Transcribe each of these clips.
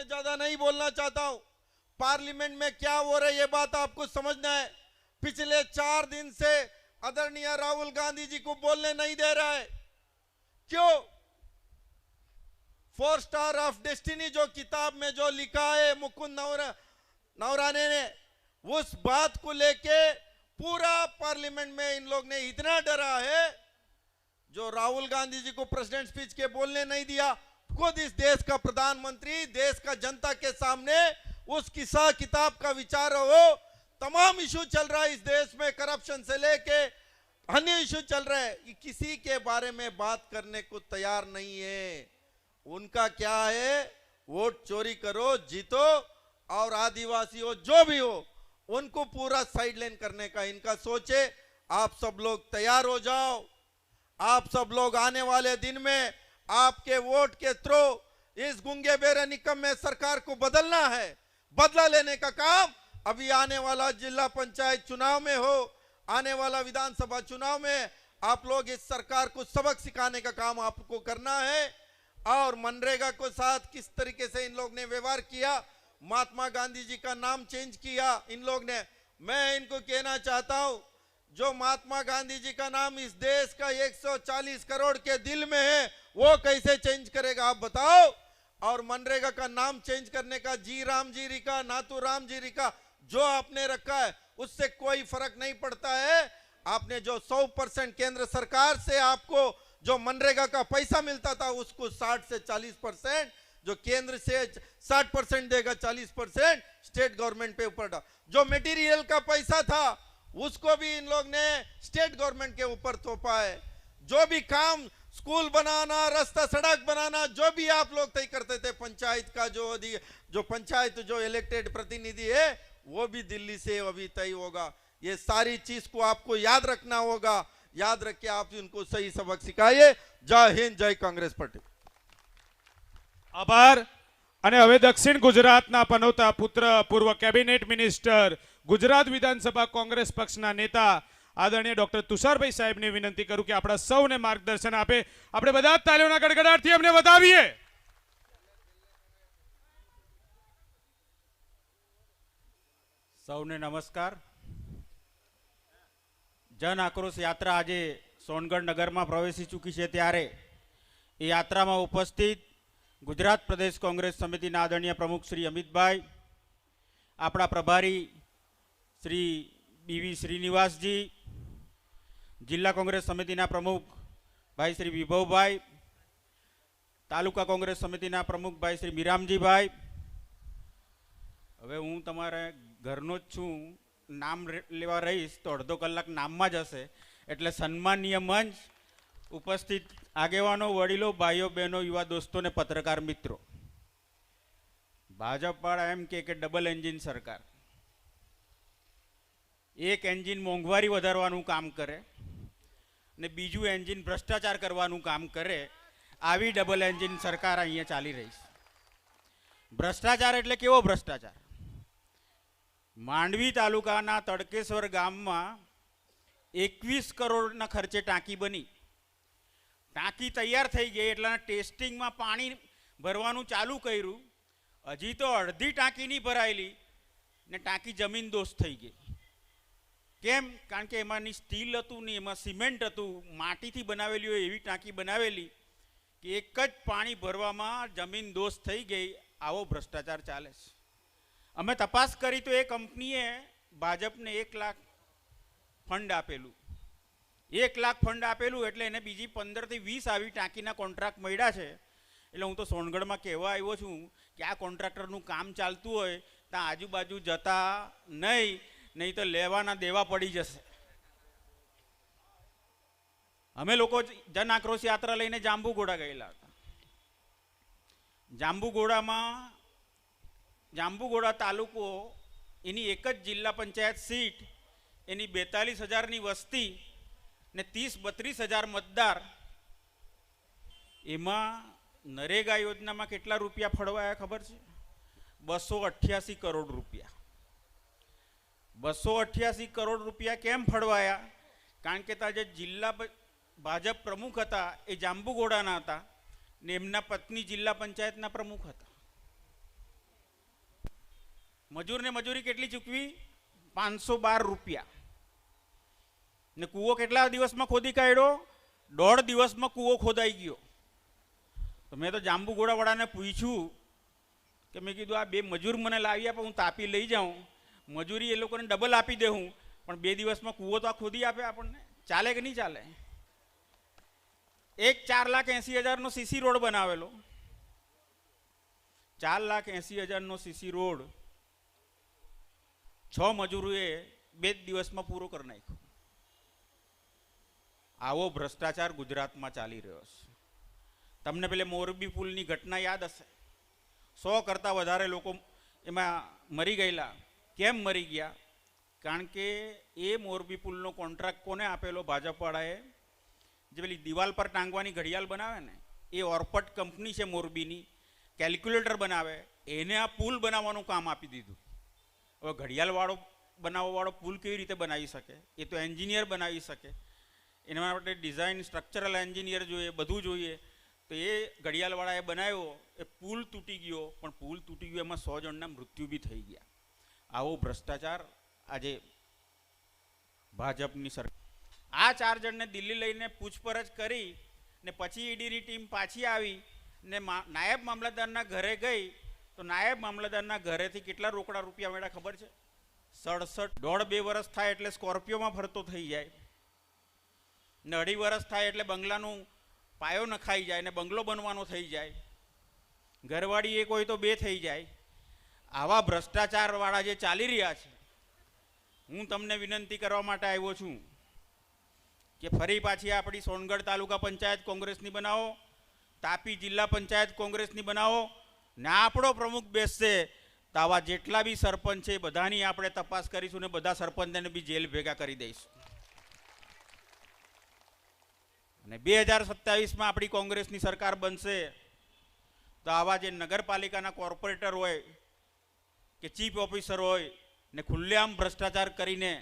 मैं ज़्यादा नहीं बोलना चाहता हूँ। पार्लियामेंट में क्या हो रहा है, ये बात आपको समझना है। पिछले चार दिन से आदरणीय राहुल गांधी जी को बोलने नहीं दे रहा है। क्यों? फोर स्टार ऑफ़ डेस्टिनी जो किताब में जो लिखा है, मुकुंद नवरा नवराने ने, उस बात को लेके पूरा पार्लियामेंट में इन लोग ने इतना डरा है, जो राहुल गांधी जी को प्रेसिडेंट स्पीच के बोलने नहीं दिया। खुद इस देश का प्रधानमंत्री, देश का जनता के सामने उस किस्सा किताब का विचार हो तमाम इशू चल रहा है इस देश में करप्शन से लेके अन्य इशू चल रहे हैं। किसी के बारे में बात करने को तैयार नहीं है। उनका क्या है? वोट चोरी करो, जीतो और आदिवासी हो, जो भी हो, उनको पूरा साइड लाइन करने का इनका सोचे। आप सब लोग तैयार हो जाओ। आप सब लोग आने वाले दिन में आपके वोट के थ्रू इस गुंगे बेरे निकम में सरकार को बदलना है। बदला लेने का काम अभी आने वाला जिला पंचायत चुनाव में हो, आने वाला विधानसभा चुनाव में आप लोग इस सरकार को सबक सिखाने का काम आपको करना है। और मनरेगा को साथ किस तरीके से इन लोग ने व्यवहार किया, महात्मा गांधी जी का नाम चेंज किया, इन लोग ने, मैं इनको कहना चाहता हूँ, जो महात्मा गांधी जी का नाम इस देश का 140 करोड़ के दिल में है वो कैसे चेंज करेगा आप बताओ? और मनरेगा का नाम चेंज करने का, जी राम जी रिका नातू राम जी रिका, जो आपने रखा है, उससे कोई फ़र्क नहीं पड़ता है। आपने जो 100 परसेंट केंद्र सरकार से आपको जो मनरेगा का पैसा मिलता था, उसको 60 से 40 परसेंट, जो केंद्र से 60 परसेंट देगा 40 परसेंट, स्टेट गवर्नमेंट पे ऊपर। जो मटेरियल का पैसा था, उसको भी इन लोग ने स्टेट गवर्नमेंट के ऊपर थोपा है। जो भी काम स्कूल बनाना रास्ता सड़क बनाना जो भी आप लोग तय करते थे पंचायत का जो अधि- जो पंचायत जो इलेक्टेड प्रतिनिधि है वो भी दिल्ली से अभी तय होगा ये सारी चीज को आपको याद रखना होगा याद रख के आप उनको सही सबक सिखाइए जय हिंद जय कांग्रेस पार्टी આભાર અને હવે દક્ષિણ ગુજરાતના પનોતા પુત્ર પૂર્વ કેબિનેટ મિનિસ્ટર ગુજરાત વિધાનસભા કોંગ્રેસ પક્ષના નેતા આદરણીય ડોક્ટર તુષારભાઈ સાહેબને વિનંતી કરું કે આપણા સૌને માર્ગદર્શન આપે. આપણે બધા જ તાલીઓના ગડગડાટથી અમને વધાવીએ. સૌને નમસ્કાર. જન આક્રોશ યાત્રા આજે સોનગઢ નગરમાં પ્રવેશી ચૂકી છે ત્યારે એ યાત્રામાં ઉપસ્થિત ગુજરાત પ્રદેશ કોંગ્રેસ સમિતિના આદરણીય પ્રમુખ શ્રી અમિતભાઈ, આપણા પ્રભારી શ્રી બીવી શ્રીનિવાસજી જિલ્લા કોંગ્રેસ સમિતિના પ્રમુખ ભાઈ શ્રી વિભવભાઈ, તાલુકા કોંગ્રેસ સમિતિના પ્રમુખ ભાઈ શ્રી મીરામજીભાઈ. હવે હું તમારે ઘરનો જ છું, નામ લેવા રહીશ તો અડધો કલાક નામમાં જ હશે. એટલે સન્માનીય મંચ, ઉપસ્થિત આગેવાનો, વડીલો, ભાઈઓ, બહેનો, યુવા દોસ્તોને પત્રકાર મિત્રો. ભાજપવાળા એમ કે ડબલ એન્જિન સરકાર. એક એન્જિન મોંઘવારી વધારવાનું કામ કરે. ને બીજું એન્જિન ભ્રષ્ટાચાર કરવાનું કામ કરે, આવી ડબલ એન્જિન સરકાર અહીંયા ચાલી રહી છે. ભ્રષ્ટાચાર એટલે કેવો ભ્રષ્ટાચાર? માંડવી તાલુકાના તડકેશ્વર ગામમાં એકવીસ કરોડના ખર્ચે ટાંકી બની. ટાંકી તૈયાર થઈ ગઈ એટલે ટેસ્ટિંગમાં પાણી ભરવાનું ચાલુ કર્યું. હજી તો અડધી ટાંકી નહીં ભરાયેલી ને ટાંકી જમીન દોષ થઈ ગઈ. કેમ? કારણ કે એમાંની સ્ટીલ હતું ને એમાં સિમેન્ટ હતું, માટીથી બનાવેલી હોય એવી ટાંકી બનાવેલી કે એક જ પાણી ભરવામાં જમીન દોષ થઈ ગઈ, આવો ભ્રષ્ટાચાર ચાલે છે. અમે તપાસ કરી તો એ કંપનીએ ભાજપને એક લાખ ફંડ આપેલું. એક લાખ ફંડ આપેલું એટલે એને બીજી પંદરથી વીસ આવી ટાંકીના કોન્ટ્રાક્ટ મળ્યા છે. એટલે હું તો સોનગઢમાં કહેવા આવ્યો છું કે આ કોન્ટ્રાક્ટરનું કામ ચાલતું હોય, ત્યાં આજુબાજુ જતા નહીં. નહીં તો લેવાના દેવા પડી જશે. અમે લોકો જન આક્રોશ યાત્રા લઈને જાંબુઘોડા ગયેલા હતા. જાંબુઘોડામાં, જાંબુઘોડા તાલુકો, એની એક જ જિલ્લા પંચાયત સીટ, એની બેતાલીસ હજારની વસ્તી ને ત્રીસ બત્રીસ હજાર મતદાર, એમાં નરેગા યોજનામાં કેટલા રૂપિયા ફળવાયા ખબર છે? બસો અઠ્યાસી કરોડ રૂપિયા. બસો અઠ્યાસી કરોડ રૂપિયા કેમ ફળવાયા? કારણ કે ત્યાં જે જિલ્લા ભાજપ પ્રમુખ હતા, એ જાંબુઘોડાના હતા, ને એમના પત્ની જિલ્લા પંચાયતના પ્રમુખ હતા. મજૂરને મજૂરી કેટલી ચૂકવી? પાંચસો બાર રૂપિયા. ને કૂવો કેટલા દિવસમાં ખોદી કાઢ્યો? દોઢ દિવસમાં કૂવો ખોદાઈ ગયો. તો મેં તો જાંબુગોડાવાળાને પૂછ્યું કે મેં કીધું, આ બે મજૂર મને લાવી પણ હું તાપી લઈ જાઉં. મજૂરી એ લોકોને ડબલ આપી દેવું પણ બે દિવસમાં કૂવો તો આ ખોદી આપે આપણને? ચાલે કે નહીં ચાલે? એક ચાર લાખ એસી હજારનો સીસી રોડ બનાવેલો. ચાર લાખ એસી હજારનો સીસી રોડ છ મજૂરોએ બે દિવસમાં પૂરો કરી નાખ્યો. આવો ભ્રષ્ટાચાર ગુજરાતમાં ચાલી રહ્યો છે. તમને પેલે મોરબી પુલની ઘટના યાદ હશે? સો કરતાં વધારે લોકો એમાં મરી ગયેલા. કેમ મરી ગયા? કારણ કે એ મોરબી પુલનો કોન્ટ્રાક્ટ કોને આપેલો? ભાજપવાળાએ. જે પેલી દિવાલ પર ટાંગવાની ઘડિયાળ બનાવે ને, એ ઓર્પટ કંપની છે મોરબીની, કેલ્ક્યુલેટર બનાવે, એને આ પુલ બનાવવાનું કામ આપી દીધું. હવે ઘડિયાળવાળો બનાવવાવાળો પુલ કેવી રીતે બનાવી શકે? એ તો એન્જિનિયર બનાવી શકે. એના માટે ડિઝાઇન, સ્ટ્રક્ચરલ એન્જિનિયર જોઈએ, બધું જોઈએ. તો એ ઘડિયાળવાળાએ બનાવ્યો, એ પુલ તૂટી ગયો, પણ પુલ તૂટી ગયો, એમાં સો જણના મૃત્યુ બી થઈ ગયા. આવો ભ્રષ્ટાચાર આજે ભાજપની સરકાર આ ચાર જણને દિલ્હી લઈને પૂછપરછ કરી ને પછી ઈડીની ટીમ પાછી આવી ને નાયબ મામલતદારના ઘરે ગઈ, તો નાયબ મામલતદારના ઘરેથી કેટલા રોકડા રૂપિયા મળ્યા ખબર છે? સડસઠ, દોઢ બે વર્ષ થાય એટલે સ્કોર્પિયોમાં ફરતો થઈ જાય. ને અઢી વર્ષ થાય એટલે બંગલાનું પાયો નખાઈ જાય ને બંગલો બનવાનો થઈ જાય. ઘરવાળી એક હોય તો બે થઈ જાય. આવા ભ્રષ્ટાચારવાળા જે ચાલી રહ્યા છે, હું તમને વિનંતી કરવા માટે આવ્યો છું કે ફરી પાછી આપણી સોનગઢ તાલુકા પંચાયત કોંગ્રેસની બનાવો, તાપી જિલ્લા પંચાયત કોંગ્રેસની બનાવો, ને આપણો પ્રમુખ બેસશે તો આવા જેટલા બી સરપંચ છે બધાની આપણે તપાસ કરીશું ને બધા સરપંચને બી જેલ ભેગા કરી દઈશું. અને બે હજાર સત્તાવીસમાં આપણી કોંગ્રેસની સરકાર બનશે તો આવા જે નગરપાલિકાના કોર્પોરેટર હોય કે ચીફ ઓફિસર હોય ને ખુલ્લેઆમ ભ્રષ્ટાચાર કરીને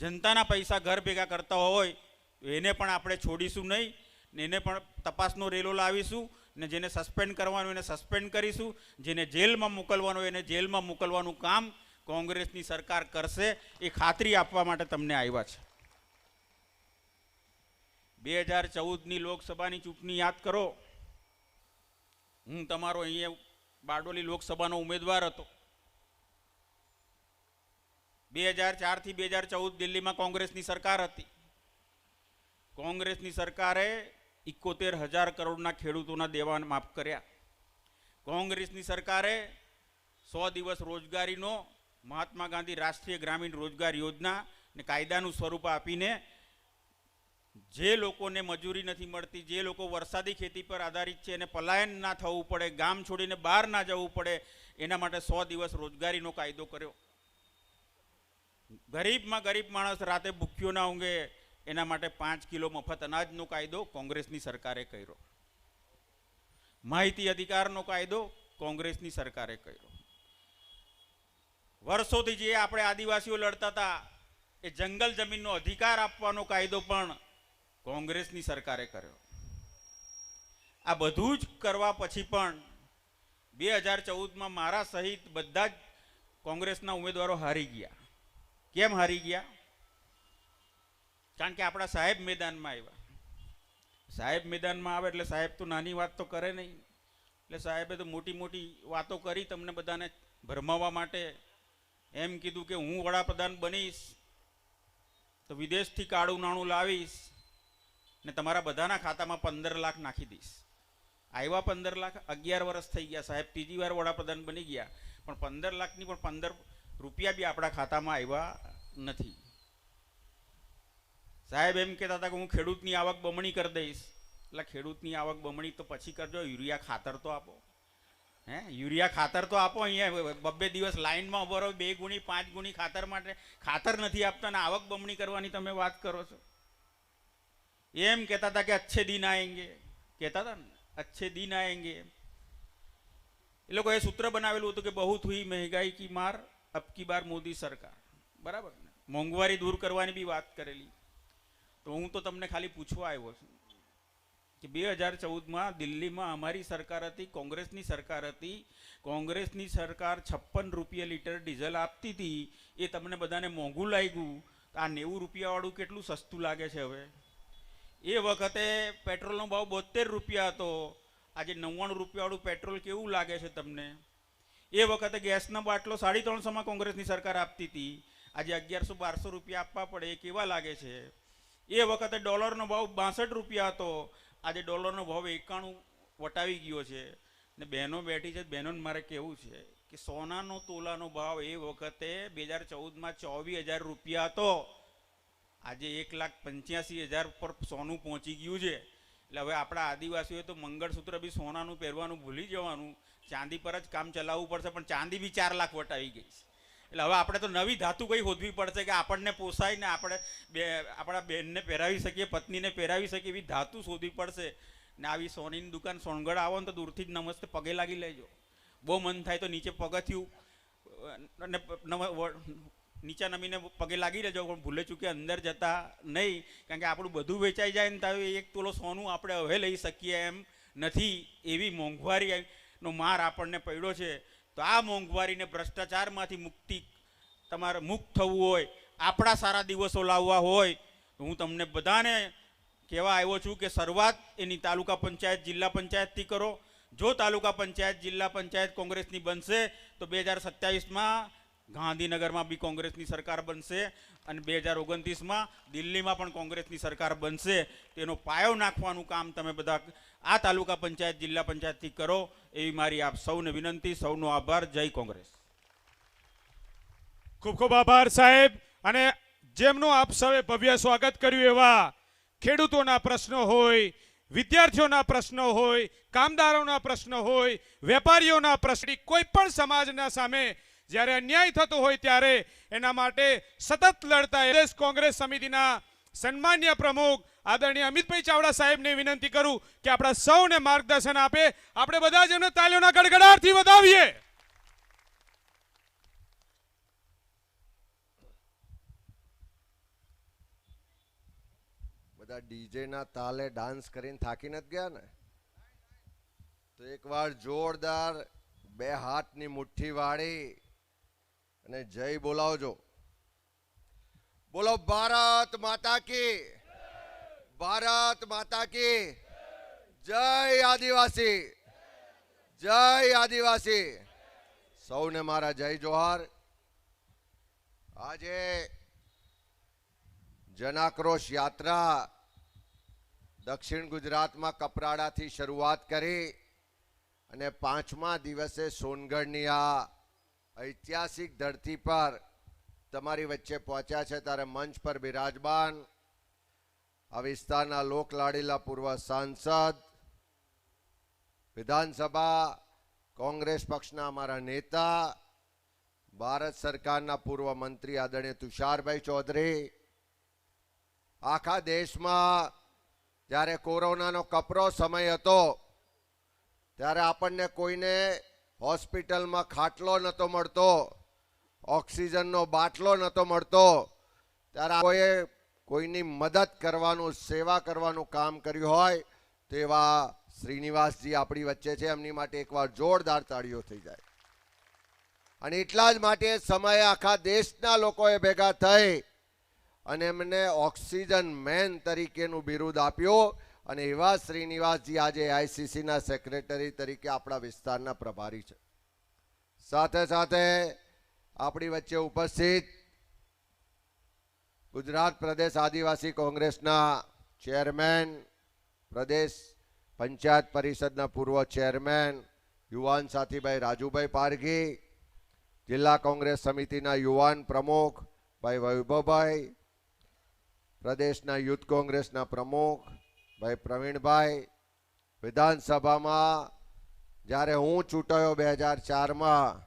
જનતાના પૈસા ઘર ભેગા કરતા હોય, તો એને પણ આપણે છોડીશું નહીં ને એને પણ તપાસનો રેલો લાવીશું ને જેને સસ્પેન્ડ કરવાનું એને સસ્પેન્ડ કરીશું, જેને જેલમાં મોકલવાનું એને જેલમાં મોકલવાનું કામ કોંગ્રેસની સરકાર કરશે એ ખાતરી આપવા માટે તમને આવ્યા છે. બે હજાર ચૌદની લોકસભાની ચૂંટણી યાદ કરો. હું તમારો અહીંયા બારડોલી લોકસભાનો ઉમેદવાર હતો. બે હજાર ચારથી બે હજાર ચૌદ દિલ્હીમાં કોંગ્રેસની સરકાર હતી. કોંગ્રેસની સરકારે ઇકોતેર હજાર કરોડના ખેડૂતોના દેવાન માફ કર્યા. કોંગ્રેસની સરકારે સો દિવસ રોજગારીનો મહાત્મા ગાંધી રાષ્ટ્રીય ગ્રામીણ રોજગાર યોજના ને કાયદાનું સ્વરૂપ આપીને જે લોકોને મજૂરી નથી મળતી, જે લોકો વરસાદી ખેતી પર આધારિત છે એને પલાયન ના થવું પડે, ગામ છોડીને બહાર ના જવું પડે, એના માટે સો દિવસ રોજગારીનો કાયદો કર્યો. ગરીબમાં ગરીબ માણસ રાતે ભૂખ્યો ના ઊંઘે, એના માટે પાંચ કિલો મફત અનાજનો કાયદો કોંગ્રેસની સરકારે કર્યો. માહિતી અધિકારનો કાયદો કોંગ્રેસની સરકારે કર્યો. વર્ષોથી જે આપણે આદિવાસીઓ લડતા હતા, એ જંગલ જમીનનો અધિકાર આપવાનો કાયદો પણ કોંગ્રેસની સરકારે કર્યો. આ બધું જ કરવા પછી પણ બે હજાર ચૌદમાં મારા સહિત બધા જ કોંગ્રેસના ઉમેદવારો હારી ગયા. કેમ હારી ગયા? કારણ કે આપણા સાહેબ મેદાનમાં આવ્યા. સાહેબ મેદાનમાં આવે એટલે સાહેબ તો નાની વાત તો કરે નહીં. એટલે સાહેબે તો મોટી મોટી વાતો કરી તમને બધાને ભરમાવવા માટે. એમ કીધું કે હું વડાપ્રધાન બનીશ, તો વિદેશથી કાળું નાણું લાવીશ ને તમારા બધાના ખાતામાં પંદર લાખ નાખી દઈશ. આવ્યા પંદર લાખ, અગિયાર વર્ષ થઈ ગયા. સાહેબ ત્રીજી વાર વડાપ્રધાન બની ગયા. પણ પંદર લાખની પણ પંદર રૂપિયા બી આપણા ખાતામાં આવ્યા નથી. સાહેબ એમ કહેતા હતા કે હું ખેડૂતની આવક બમણી કરી દઈશ. એટલે ખેડૂતની આવક બમણી તો પછી કરજો, યુરિયા ખાતર તો આપો. હે? યુરિયા ખાતર તો આપો અહીંયા, બબ્બે દિવસ લાઇનમાં ઊભો રહો, બે ગુણી, પાંચ ગુણી ખાતર માટે ખાતર નથી આપતા ને આવક બમણી કરવાની તમે વાત કરો છો. એમ કહેતા હતા કે અચ્છે દિન આવેંગે કહેતા હતા ને, અચ્છે દિન આવેંગે એ લોકોએ સૂત્ર બનાવેલું હતું કે બહુ હુઈ મહેંગાઈ કી માર. અબ કી બાર મોદી સરકાર બરાબર ને મોંઘવારી દૂર કરવાની બી વાત કરેલી તો હું તો તમને ખાલી પૂછવા આવ્યો છું કે બે હજાર ચૌદમાં દિલ્હીમાં અમારી સરકાર હતી કોંગ્રેસની સરકાર હતી કોંગ્રેસની સરકાર છપ્પન રૂપિયા લીટર ડીઝલ આપતી હતી એ તમને બધાને મોંઘું લાગ્યું આ નેવું રૂપિયાવાળું કેટલું સસ્તું લાગે છે હવે એ વખતે પેટ્રોલનો ભાવ બોતેર રૂપિયા હતો આજે નવ્વાણું રૂપિયાવાળું પેટ્રોલ કેવું લાગે છે તમને એ વખતે ગેસનો બાટલો સાડી ત્રણસોમાં કોંગ્રેસની સરકાર આપતી હતી. આજે અગિયારસો બારસો રૂપિયા આપવા પડે, એ કેવા લાગે છે? એ વખતે ડોલરનો ભાવ બાસઠ રૂપિયા હતો. આજે ડોલરનો ભાવ એકાણું વટાવી ગયો છે. ને બહેનો બેઠી છે, બહેનોને મારે કહેવું છે કે સોનાનો તોલાનો ભાવ એ વખતે બે હજાર ચૌદમાં ચોવીસ હજાર રૂપિયા હતો. આજે એક લાખ પંચ્યાસી હજાર પર સોનું પહોંચી ગયું છે. એટલે હવે આપણા આદિવાસીઓએ તો મંગળસૂત્ર બી સોનાનું પહેરવાનું ભૂલી જવાનું. ચાંદી પર જ કામ ચલાવવું પડશે, પણ ચાંદી બી ચાર લાખ વટાવી ગઈ છે. એટલે હવે આપણે તો નવી ધાતુ કઈ શોધવી પડશે કે આપણને પોસાય ને આપણે બે, આપણા બેનને પહેરાવી શકીએ, પત્નીને પહેરાવી શકીએ, એવી ધાતુ શોધવી પડશે. ને આવી સોનીની દુકાન સોનગઢ આવો ને તો દૂરથી જ નમસ્તે પગે લાગી લેજો. બહુ મન થાય તો નીચે પગથિયું અને નીચે નમીને પગે લાગી રહેજો પણ ભૂલે ચૂકે અંદર જતા નહીં. કારણ કે આપણું બધું વેચાઈ જાય ને તો એક તોલો સોનું આપણે હવે લઈ શકીએ એમ નથી. એવી મોંઘવારીનો માર આપણને પડ્યો છે, તો આ મોંઘવારીને ભ્રષ્ટાચારમાંથી મુક્તિ તમારે મુક્ત થવું હોય, આપણા સારા દિવસો લાવવા હોય હું તમને બધાને કહેવા આવ્યો છું કે શરૂઆત એની તાલુકા પંચાયત, જિલ્લા પંચાયતથી કરો. જો તાલુકા પંચાયત, જિલ્લા પંચાયત કોંગ્રેસની બનશે, તો બે હજાર સત્યાવીસમાં ગાંધીનગરમાં બી કોંગ્રેસની સરકાર બનશે અને બે હજાર ઓગણત્રીસમાં દિલ્હીમાં પણ કોંગ્રેસની સરકાર બનશે. તેનો પાયો નાખવાનું કામ તમે બધા આ તાલુકા પંચાયત, જિલ્લા પંચાયતથી કરો એવી મારી આપ સૌને વિનંતી, સૌનો આભાર. જય કોંગ્રેસ. ખૂબ ખૂબ આભાર સાહેબ. અને જેમનું આપ સૌએ ભવ્ય સ્વાગત કર્યું એવા ખેડૂતોના પ્રશ્નો હોય, વિદ્યાર્થીઓના પ્રશ્નો હોય, કામદારોના પ્રશ્નો હોય, વેપારીઓના પ્રશ્ન કોઈ પણ સમાજના સામે જ્યારે અન્યાય થતો હોય ત્યારે એના માટે સતત લડતા એસ કોંગ્રેસ સમિતિના સન્માન્ય પ્રમુખ આદરણીય અમિતભાઈ ચાવડા સાહેબને વિનંતી કરું કે આપણા સૌને માર્ગદર્શન આપે. આપણે બધા જ એમને તાલીઓના ગડગડાટથી વધાવીએ. બધા ડીજે ના તાલે ડાન્સ કરીને થાકી નથી ગયા ને? તો એકવાર જોરદાર બે હાથની મુઠ્ઠી વાળી અને જય બોલાવજો. બોલો ભારત માતા કી. ભારત માતા કી. જય આદિવાસી. જય આદિવાસી. સૌને મારા જય જોહાર. આજે જનાક્રોશ યાત્રા દક્ષિણ ગુજરાતમાં કપરાડાથી શરૂઆત કરી અને પાંચમા દિવસે સોનગઢની આ ઐતિહાસિક ધરતી પર તમારી વચ્ચે પહોંચ્યા છે ત્યારે મંચ પર બિરાજમાન આ વિસ્તારના લોકલાડીલા પૂર્વ સાંસદ, વિધાનસભા કોંગ્રેસ પક્ષના અમારા નેતા, ભારત સરકારના પૂર્વ મંત્રી આદરણીય તુષારભાઈ ચૌધરી, આખા દેશમાં જ્યારે કોરોનાનો કપરો સમય હતો, ત્યારે આપણને કોઈને હોસ્પિટલમાં ખાટલો નહોતો મળતો, ઓક્સિજનનો બાટલો નહોતો મળતો, ત્યારે કોઈએ કોઈની મદદ કરવાનું, સેવા કરવાનું કામ કર્યું હોય, તેવા શ્રીનિવાસજી આપણી વચ્ચે છે. એમની માટે એકવાર જોરદાર તાળીઓ થઈ જાય. અને એટલા જ માટે સમયે આખા દેશના લોકોએ ભેગા થઈ અને એમને ઓક્સિજન મેન તરીકેનું બિરુદ આપ્યું. અને એવા શ્રીનિવાસજી આજે આઈસીસીના સેક્રેટરી તરીકે આપણા વિસ્તારના પ્રભારી છે. સાથે સાથે આપણી વચ્ચે ઉપસ્થિત ગુજરાત પ્રદેશ આદિવાસી કોંગ્રેસના ચેરમેન, પ્રદેશ પંચાયત પરિષદના પૂર્વ ચેરમેન, યુવાન સાથીભાઈ રાજુભાઈ પારઘી, જિલ્લા કોંગ્રેસ સમિતિના યુવાન પ્રમુખ ભાઈ વૈભવભાઈ, પ્રદેશના યુથ કોંગ્રેસના પ્રમુખ ભાઈ પ્રવીણભાઈ, વિધાનસભામાં જ્યારે હું ચૂંટાયો બે હજાર ચારમાં,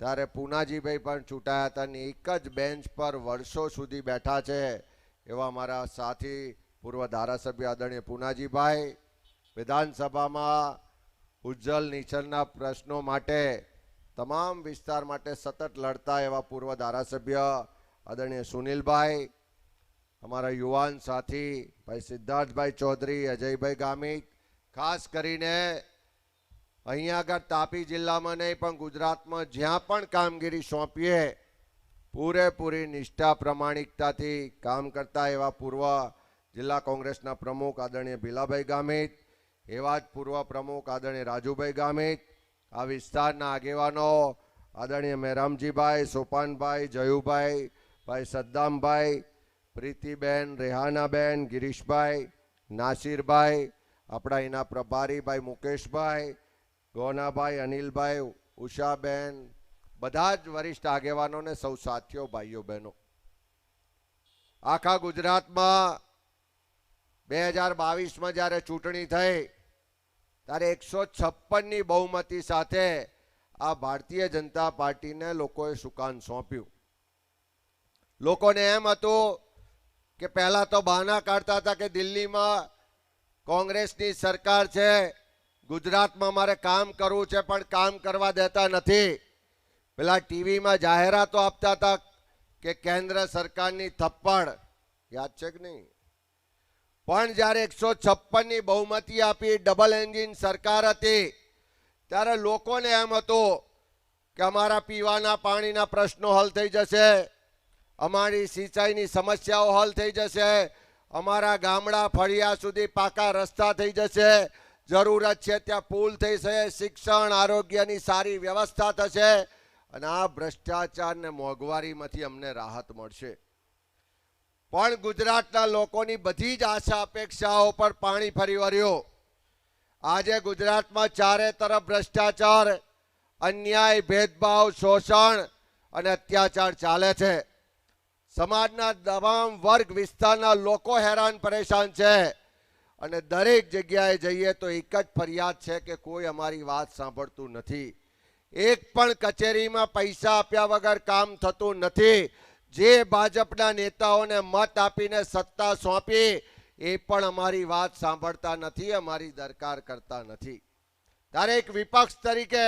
ત્યારે પૂનાજીભાઈ પણ ચૂંટાયા હતા અને એક જ બેન્ચ પર વર્ષો સુધી બેઠા છે એવા મારા સાથી, પૂર્વ ધારાસભ્ય આદરણીય પૂનાજીભાઈ, વિધાનસભામાં ઉજ્જવલ નીચલના પ્રશ્નો માટે, તમામ વિસ્તાર માટે સતત લડતા એવા પૂર્વ ધારાસભ્ય આદરણીય સુનિલભાઈ અમારા યુવાન સાથી ભાઈ સિદ્ધાર્થભાઈ ચૌધરી, અજયભાઈ ગામિત, ખાસ કરીને અહીંયા આગળ તાપી જિલ્લામાં નહીં, પણ ગુજરાતમાં જ્યાં પણ કામગીરી સોંપીએ, પૂરેપૂરી નિષ્ઠા, પ્રમાણિકતાથી કામ કરતા એવા પૂર્વ જિલ્લા કોંગ્રેસના પ્રમુખ આદરણીય ભીલાભાઈ ગામિત, એવા જ પૂર્વ પ્રમુખ આદરણીય રાજુભાઈ ગામિત, આ વિસ્તારના આગેવાનો આદરણીય મેરામજીભાઈ, સોપાનભાઈ, જયુભાઈ, ભાઈ સદ્દામભાઈ પ્રીતિબેન, રેહાનાબેન, ગિરીશભાઈ, નાસિરભાઈ, આપણા એના પ્રભારીભાઈ મુકેશભાઈ, ગોનાભાઈ, અનિલભાઈ, ઉષાબેન, બધા જ વરિષ્ઠ આગેવાનોને સૌ સાથીઓ, ભાઈઓ, બહેનો. આખા ગુજરાતમાં બે હજાર બાવીસમાં જ્યારે ચૂંટણી થઈ, ત્યારે એકસો છપ્પનની બહુમતી સાથે આ ભારતીય જનતા પાર્ટીને લોકોએ સુકાન સોંપ્યું. લોકોને એમ હતું કે પહેલા તો બહાના કાઢતા હતા કે દિલ્હીમાં કોંગ્રેસની સરકાર છે, ગુજરાતમાં મારે કામ કરવું છે, પણ કામ કરવા દેતા નથી. પેલા ટીવીમાં જાહેરાતો આપતા હતા કે કેન્દ્ર સરકારની થપ્પડ. યાદ છે કે નહીં? પણ જ્યારે એકસો છપ્પનની બહુમતી આપી ડબલ એન્જિન સરકાર હતી, ત્યારે લોકોને એમ હતું કે અમારા પીવાના પાણીના પ્રશ્નો હલ થઈ જશે અમારી સિંચાઈની સમસ્યાઓ હલ થઈ જશે. અમારા ગામડા ફળિયા સુધી પાકા રસ્તા થઈ જશે. જરૂરત છે ત્યાં પુલ થઈ જશે શિક્ષણ, આરોગ્યની સારી વ્યવસ્થા થશે. અને આ ભ્રષ્ટાચાર ને મોંઘવારીમાંથી અમને રાહત મળશે. પણ ગુજરાતના લોકોની બધી જ આશા અપેક્ષાઓ પર પાણી ફરી વળ્યું. આજે ગુજરાતમાં ચારે તરફ ભ્રષ્ટાચાર, અન્યાય, ભેદભાવ, શોષણ અને અત્યાચાર ચાલે છે. સમાજના તમામ વર્ગ વિસ્તારના લોકો હેરાન પરેશાન છે. અને દરેક જગ્યાએ જઈએ તો એક જ ફરિયાદ છે કે કોઈ અમારી વાત સાંભળતું નથી. એક પણ કચેરીમાં પૈસા આપ્યા વગર કામ થતું નથી. જે ભાજપના નેતાઓને મત આપીને સત્તા સોંપી, એ પણ અમારી વાત સાંભળતા નથી, અમારી દરકાર કરતા નથી. ત્યારે એક વિપક્ષ તરીકે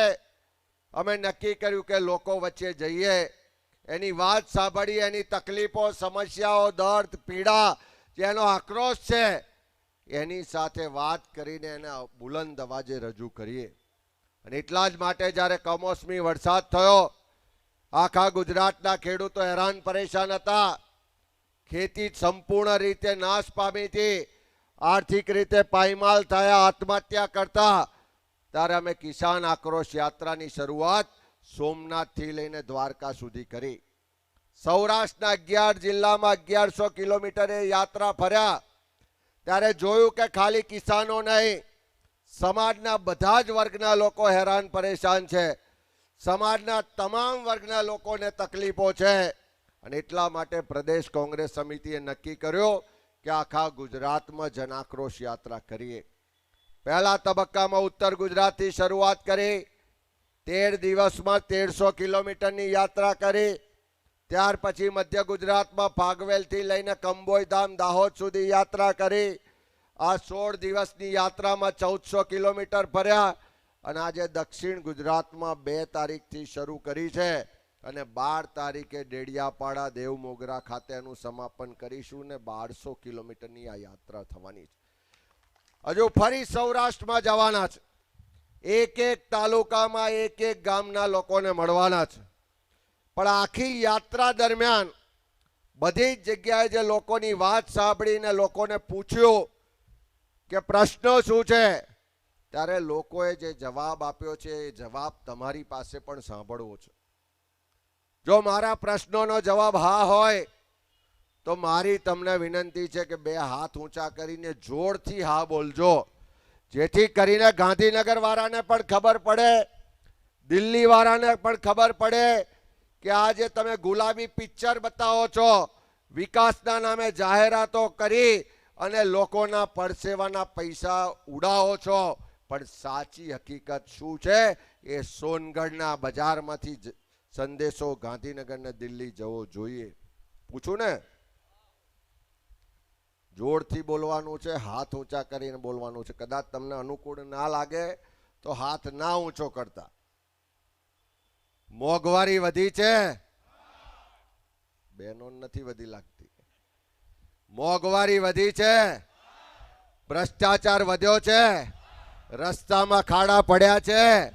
અમે નક્કી કર્યું કે લોકો વચ્ચે જઈએ. એની વાત સાંભળી, એની તકલીફો, સમસ્યાઓ, દર્દ, પીડા, જેનો આક્રોશ છે, એની સાથે વાત કરીને એને બુલંદ અવાજે રજૂ કરીએ. અને એટલા જ માટે જ્યારે કમોસમી વરસાદ થયો, આખા ગુજરાતના ખેડૂતો હેરાન પરેશાન હતા. ખેતી સંપૂર્ણ રીતે નાશ પામી હતી. આર્થિક રીતે પાયમાલ થયા, આત્મહત્યા કરતા. ત્યારે અમે કિસાન આક્રોશ યાત્રાની શરૂઆત સોમનાથથી લઈને દ્વારકા સુધી કરી. સૌરાષ્ટ્રના અગિયાર જિલ્લામાં અગિયારસો કિલોમીટરે યાત્રા ફર્યા. ત્યારે જોયું કે ખાલી કિસાનો નહીં, સમાજના બધા જ વર્ગના લોકો હેરાન પરેશાન છે. સમાજના તમામ વર્ગના લોકોને તકલીફો છે. અને એટલા માટે પ્રદેશ કોંગ્રેસ સમિતિએ નક્કી કર્યો કે આખા ગુજરાતમાં જનાક્રોશ યાત્રા કરીએ. પહેલા તબક્કામાં ઉત્તર ગુજરાતથી શરૂઆત કરી. તેર દિવસમાં તેરસો કિલોમીટરની યાત્રા કરી. ત્યાર પછી મધ્ય ગુજરાતમાં ફાગવેલથી લઈને કંબોઈ ધામ દાહોદ સુધી યાત્રા કરી. આ સોળ દિવસની યાત્રામાં ચૌદસો કિલોમીટર ફર્યા અને આજે દક્ષિણ ગુજરાતમાં બે તારીખથી શરૂ કરી છે અને બાર તારીખે ડેડિયાપાડા દેવ મોગરા ખાતે સમાપન કરીશું ને બારસો કિલોમીટરની આ યાત્રા થવાની છે. હજુ ફરી સૌરાષ્ટ્રમાં જવાના છે. એક એક તાલુકામાં એક એક ગામના લોકોને મળવાના છે. પણ આખી યાત્રા દરમિયાન બધી જ જગ્યાએ જે લોકોની વાત સાંભળીને લોકોને પૂછ્યું કે પ્રશ્નો શું છે, ત્યારે લોકોએ જે જવાબ આપ્યો છે એ જવાબ તમારી પાસે પણ સાંભળવો છે. જો મારા પ્રશ્નોનો જવાબ હા હોય, તો મારી તમને વિનંતી છે કે બે હાથ ઊંચા કરીને જોરથી હા બોલજો. જેથી કરીને ગાંધીનગર વાળાને પણ ખબર પડે દિલ્હી વાળાને પણ ખબર પડે કે આજે તમે ગુલાબી પિક્ચર બતાવો છો, વિકાસના નામે જાહેરાતો કરી અને લોકોના પરસેવાના પૈસા ઉડાવો છો. પણ સાચી હકીકત શું છે? એ સોનગઢના બજારમાંથી સંદેશો ગાંધીનગર ને દિલ્હી જવો જોઈએ. પૂછું ને? જોરથી બોલવાનું છે, હાથ ઊંચા કરીને બોલવાનું છે. કદાચ તમને અનુકૂળ ના લાગે તો હાથ ના ઊંચો કરતા. મોંઘવારી વધી છે? બહેનો નથી વધી લાગતી. મોંઘવારી વધી છે? ભ્રષ્ટાચાર વધ્યો છે? રસ્તામાં ખાડા પડ્યા છે?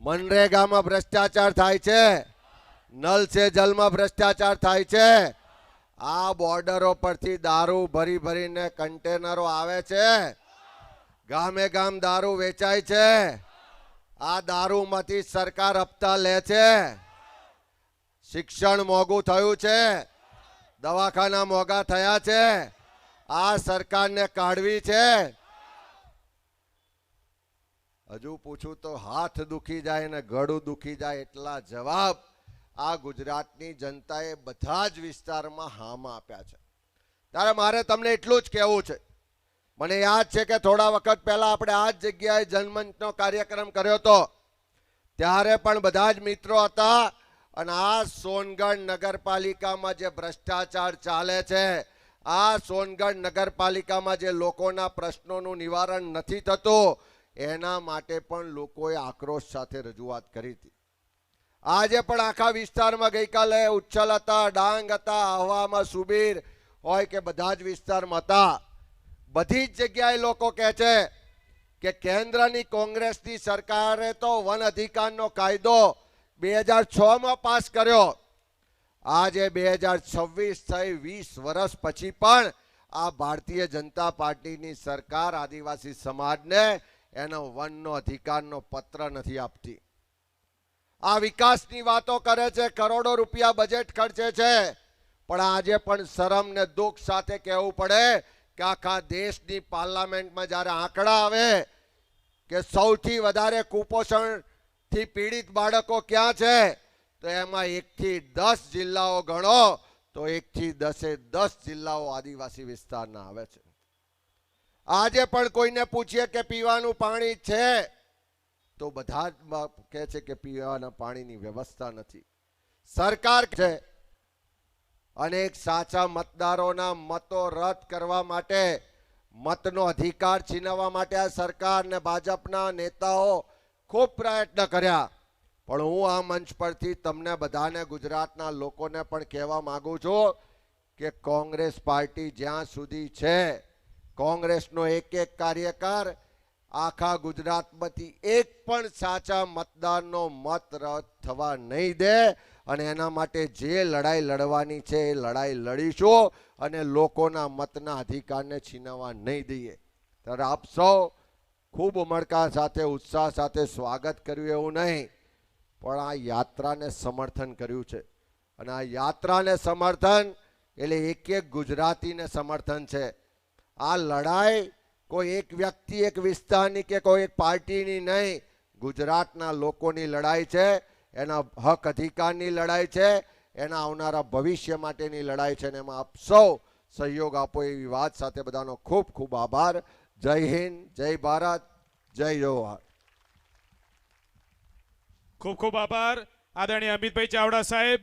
મનરેગામાં ભ્રષ્ટાચાર થાય છે? નલ સે જલમાં ભ્રષ્ટાચાર થાય છે? આ બોર્ડરો પરથી દારૂ ભરી ભરીને કન્ટેનરો આવે છે. ગામે ગામ દારૂ વેચાય છે. આ દારૂમાંથી સરકાર હપ્તા લે છે. શિક્ષણ મોંઘું થયું છે. દવાખાના મોંઘા થયા છે. આ સરકારને કાઢવી છે. હજુ પૂછું તો હાથ દુખી જાય ને ગળું દુખી જાય એટલા જવાબ આ ગુજરાતની જનતાએ બધા જ વિસ્તારમાં હામાં આપ્યા છે. ત્યારે મારે તમને એટલું જ કહેવું છે. મને યાદ છે કે થોડા વખત પહેલા આપણે આ જ જગ્યાએ જનમંચનો કાર્યક્રમ કર્યો હતો. ત્યારે પણ બધા જ મિત્રો હતા અને આ સોનગઢ નગરપાલિકામાં જે ભ્રષ્ટાચાર ચાલે છે, આ સોનગઢ નગરપાલિકામાં જે લોકોના પ્રશ્નોનું નિવારણ નથી થતું, એના માટે પણ લોકોએ આક્રોશ સાથે રજૂઆત કરી હતી. આજે પણ આખા વિસ્તારમાં ગઈકાલે ઉચ્છલ હતા, ડાંગ હતા, આહવામાં સુબીર હોય કે બધા જ વિસ્તારમાં હતા. બધી જ જગ્યાએ લોકો કહે છે કે કેન્દ્રની કોંગ્રેસની સરકારે તો વન અધિકારનો કાયદો બે હજાર છમાં પાસ કર્યો. આજે બે હજાર છવ્વીસ થઈ વીસ વર્ષ પછી પણ આ ભારતીય જનતા પાર્ટીની સરકાર આદિવાસી સમાજને એનો વનનો અધિકારનો પત્ર નથી આપતી. આ વિકાસની વાતો કરે છે, કરોડો રૂપિયા બજેટ ખર્ચે છે. પણ આજે પણ શરમ ને દુઃખ સાથે કહેવું પડે કે આખા દેશની પાર્લામેન્ટમાં જ્યારે આંકડા આવે કે સૌથી વધારે કુપોષણથી પીડિત બાળકો ક્યાં છે, તો એમાં એકથી દસ જિલ્લાઓ ગણો, તો એકથી દસે દસ જિલ્લાઓ આદિવાસી વિસ્તારના આવે છે. આજે પણ કોઈને પૂછીએ કે પીવાનું પાણી છે તો બધા જ કહે છે કે પીવાના પાણીની વ્યવસ્થા નથી. સરકાર છે અનેક સાચા મતદારોના મતો રદ કરવા માટે, મતનો અધિકાર છીનવવા માટે આ સરકાર ને ભાજપના નેતાઓ ખૂબ પ્રયત્ન કર્યા. પણ હું આ મંચ પરથી તમને બધાને ગુજરાતના લોકોને પણ કહેવા માંગુ છું કે કોંગ્રેસ પાર્ટી જ્યાં સુધી છે, કોંગ્રેસનો એક એક કાર્યકર આખા ગુજરાતમાંથી એક પણ સાચા મતદારનો મત રદ થવા નહીં દે અને એના માટે જે લડાઈ લડવાની છે એ લડાઈ લડીશું અને લોકોના મતના અધિકારને છીનવવા નહીં દઈએ. ત્યારે આપ સૌ ખૂબ ઉમળકા સાથે, ઉત્સાહ સાથે સ્વાગત કર્યું એવું નહીં, પણ આ યાત્રાને સમર્થન કર્યું છે. અને આ યાત્રાને સમર્થન એટલે એક એક ગુજરાતીને સમર્થન છે. આ લડાઈ કોઈ એક વ્યક્તિ, એક વિસ્તારની કે કોઈ એક પાર્ટીની નહીં, ગુજરાતના લોકોની લડાઈ છે, એના હક અધિકારની લડાઈ છે, એના આવનારા ભવિષ્ય માટેની લડાઈ છે અને એમાં આપ સૌ સહયોગ આપો એવી વાત સાથે બધાનો ખૂબ ખૂબ આભાર. જય હિન્દ, જય ભારત, જય જવાહર ખૂબ ખૂબ આભાર. આદરણીય અમિતભાઈ ચાવડા સાહેબ